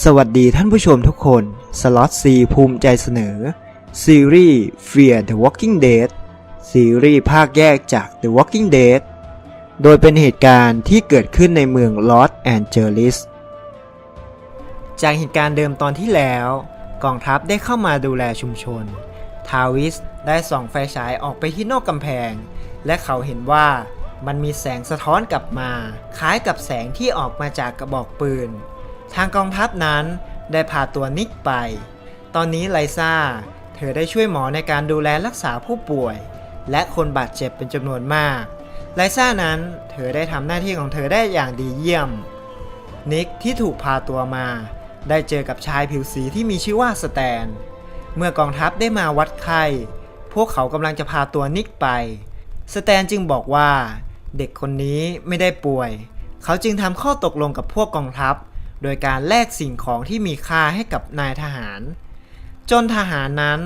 สวัสดีท่านผู้ชมทุกคนสล็อตซีภูมิใจเสนอ ซีรีส์ Fear the Walking Dead ซีรีส์ภาคแยกจาก The Walking Dead โดยเป็นเหตุการณ์ที่เกิดขึ้นในเมืองลอสแอนเจลิสจากเหตุการณ์เดิมตอนที่แล้ว กองทัพได้เข้ามาดูแลชุมชน ทาวิสได้ส่องไฟฉายออกไปที่นอกกำแพง และเขาเห็นว่ามันมีแสงสะท้อนกลับมา คล้ายกับแสงที่ออกมาจากกระบอกปืน ทางกองทัพนั้นได้พาตัวนิกไป ตอนนี้ไลซ่า เธอได้ช่วยหมอในการดูแลรักษาผู้ป่วย และคนบาดเจ็บเป็นจำนวนมาก ไลซ่านั้นเธอได้ทำหน้าที่ของเธอได้อย่างดีเยี่ยม นิกที่ถูกพาตัวมา ได้เจอกับชายผิวสีที่มีชื่อว่าสแตน เมื่อกองทัพได้มาวัดไข้ พวกเขากำลังจะพาตัวนิกไป สแตนจึงบอกว่า เด็กคนนี้ไม่ได้ป่วย เขาจึงทำข้อตกลงกับพวกกองทัพ โดยการแลกสิ่งของที่มีค่าให้กับนายทหาร จนทหารนั้น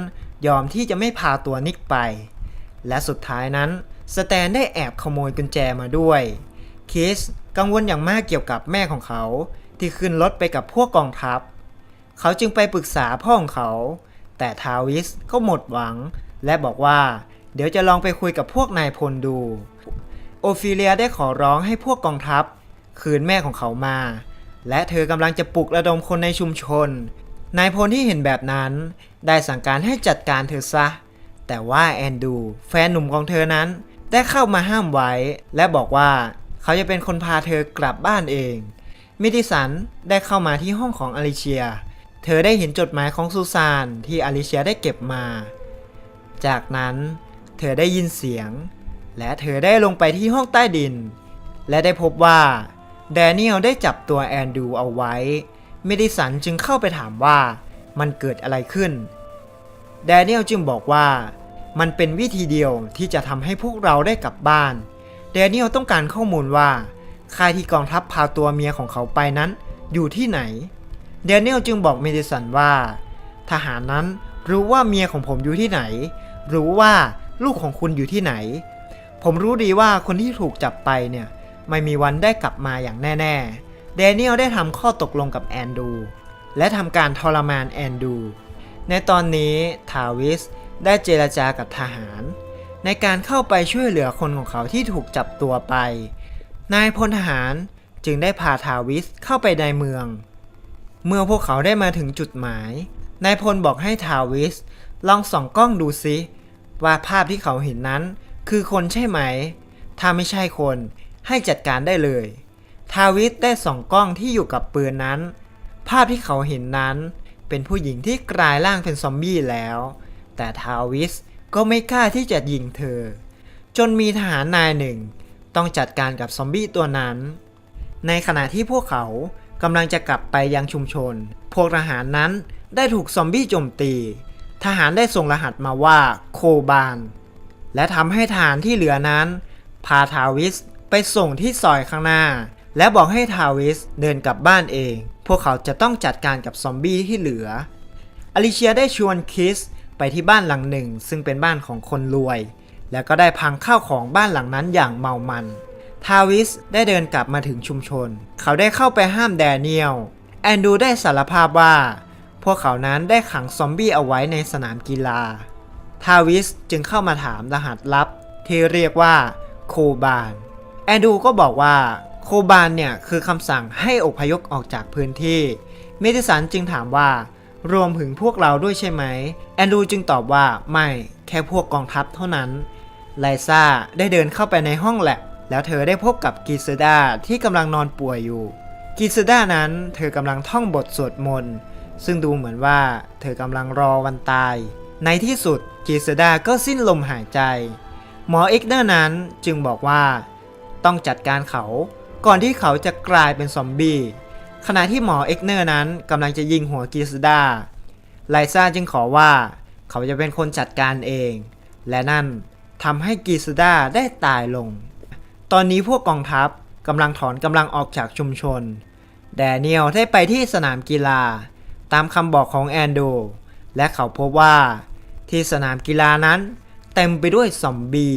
ยอมที่จะไม่พาตัวนิกไป และสุดท้ายนั้นสแตนได้แอบขโมยกุญแจมาด้วยคิสกังวลอย่างมากเกี่ยวกับแม่ของเขาที่ขึ้นรถไปกับพวกกองทัพ เขาจึงไปปรึกษาพ่อของเขา แต่ทาวิสก็หมดหวัง และบอกว่า เดี๋ยวจะลองไปคุยกับพวกนายพลดู โอฟิเลียได้ขอร้องให้พวกกองทัพ คืนแม่ของเขามา และเธอกำลังจะปลุกระดมคนในชุมชน นายพลที่เห็นแบบนั้น ได้สั่งการให้จัดการเธอซะ แต่ว่าแอนดูแฟนหนุ่มของเธอนั้น ได้เข้ามาห้ามไว้ และบอกว่าเขาจะเป็นคนพาเธอกลับบ้านเอง มิดิสันได้เข้ามาที่ห้องของอลิเชีย เธอได้เห็นจดหมายของซูซานที่อลิเชียได้เก็บมา จากนั้นเธอได้ยินเสียง และเธอได้ลงไปที่ห้องใต้ดิน และได้พบว่า แดเนียลได้จับตัวแอนดูเอาไว้ เมดิสันจึงเข้าไปถามว่ามันเกิดอะไรขึ้น แดเนียลจึงบอกว่า มันเป็นวิธีเดียวที่จะทำให้พวกเราได้กลับบ้าน แดเนียลต้องการข้อมูลว่าค่ายที่กองทัพพาตัวเมียของเขาไปนั้นอยู่ที่ไหน แดเนียลจึงบอกเมดิสันว่า ทหารนั้นรู้ว่าเมียของผมอยู่ที่ไหน รู้ว่าลูกของคุณอยู่ที่ไหน ผมรู้ดีว่าคนที่ถูกจับไปเนี่ย ไม่มีวันได้กลับมาอย่างแน่ๆแดเนียลได้ทำข้อตกลงกับแอนดู และทำการทรมานแอนดู ในตอนนี้ทาวิสได้เจรจากับทหาร ในการเข้าไปช่วยเหลือคนของเขาที่ถูกจับตัวไป นายพลทหารจึงได้พาทาวิสเข้าไปในเมือง เมื่อพวกเขาได้มาถึงจุดหมาย นายพลบอกให้ทาวิสลองส่องกล้องดูซิว่าภาพที่เขาเห็นนั้นคือคนใช่ไหม ถ้าไม่ใช่คน ให้จัดการได้เลย ทาวิสได้ส่องกล้องที่อยู่กับปืนนั้น ภาพที่เขาเห็นนั้น เป็นผู้หญิงที่กลายร่างเป็นซอมบี้แล้ว แต่ทาวิสก็ไม่กล้าที่จะยิงเธอ จนมีทหารนายหนึ่ง ต้องจัดการกับซอมบี้ตัวนั้น ในขณะที่พวกเขากำลังจะกลับไปยังชุมชน พวกทหารนั้นได้ถูกซอมบี้โจมตี ทหารได้ส่งรหัสมาว่าโคบาน และทำให้ทหารที่เหลือนั้น พาทาวิส ไปส่งที่ซอยข้างหน้า และบอกให้ทาวิสเดินกลับบ้านเอง พวกเขาจะต้องจัดการกับซอมบี้ที่เหลือ อลิเชียได้ชวนคิสไปที่บ้านหลังหนึ่ง ซึ่งเป็นบ้านของคนรวย แล้วก็ได้พังข้าวของบ้านหลังนั้นอย่างเมามัน ทาวิสได้เดินกลับมาถึงชุมชน เขาได้เข้าไปห้ามแดเนียล แอนดูได้สารภาพว่า พวกเขานั้นได้ขังซอมบี้เอาไว้ในสนามกีฬา ทาวิสจึงเข้ามาถามรหัสลับที่เรียกว่าโคบาน แอนดูก็บอกว่าโคบานเนี่ยคือคำสั่งให้อพยพออกจากพื้นที่ เมดิสันจึงถามว่า รวมถึงพวกเราด้วยใช่ไหม แอนดูจึงตอบว่าไม่แค่พวกกองทัพเท่านั้น ไลซ่าได้เดินเข้าไปในห้องแลบแล้วเธอได้พบกับกิซดาที่กำลังนอนป่วยอยู่กิซดานั้นเธอกำลังท่องบทสวดมนต์ ซึ่งดูเหมือนว่าเธอกำลังรอวันตาย ในที่สุดกิซดาก็สิ้นลมหายใจ หมอเอ็กเนอร์นั้นจึงบอกว่า ต้องจัดการเขา ก่อนที่เขาจะกลายเป็นซอมบี้ขณะที่หมอเอ็กเนอร์นั้นกำลังจะยิงหัวกิซดาไลซ่าจึงขอว่าเขาจะเป็นคนจัดการเอง และนั่นทำให้กิซดาได้ตายลง ตอนนี้พวกกองทัพกำลังถอนกำลังออกจากชุมชน แดเนียลได้ไปที่สนามกีฬา ตามคำบอกของแอนโด และเขาพบว่าที่สนามกีฬานั้นเต็มไปด้วยซอมบี้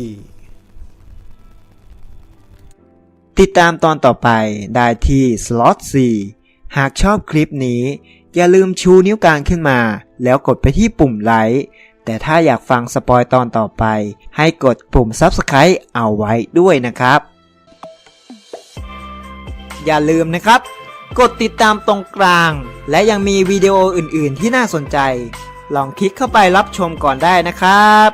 ติดตามตอนต่อไปได้ที่ Slot 4 หากชอบคลิปนี้ อย่าลืมชูนิ้วกลางขึ้นมา แล้วกดไปที่ปุ่มไลค์แต่ถ้าอยากฟังสปอยตอนต่อไป ให้กดปุ่ม Subscribe เอาไว้ด้วยนะครับ อย่าลืมนะครับ กดติดตามตรงกลาง และยังมีวิดีโออื่น ๆ ที่น่าสนใจ ลองคลิกเข้าไปรับชมก่อนได้นะครับ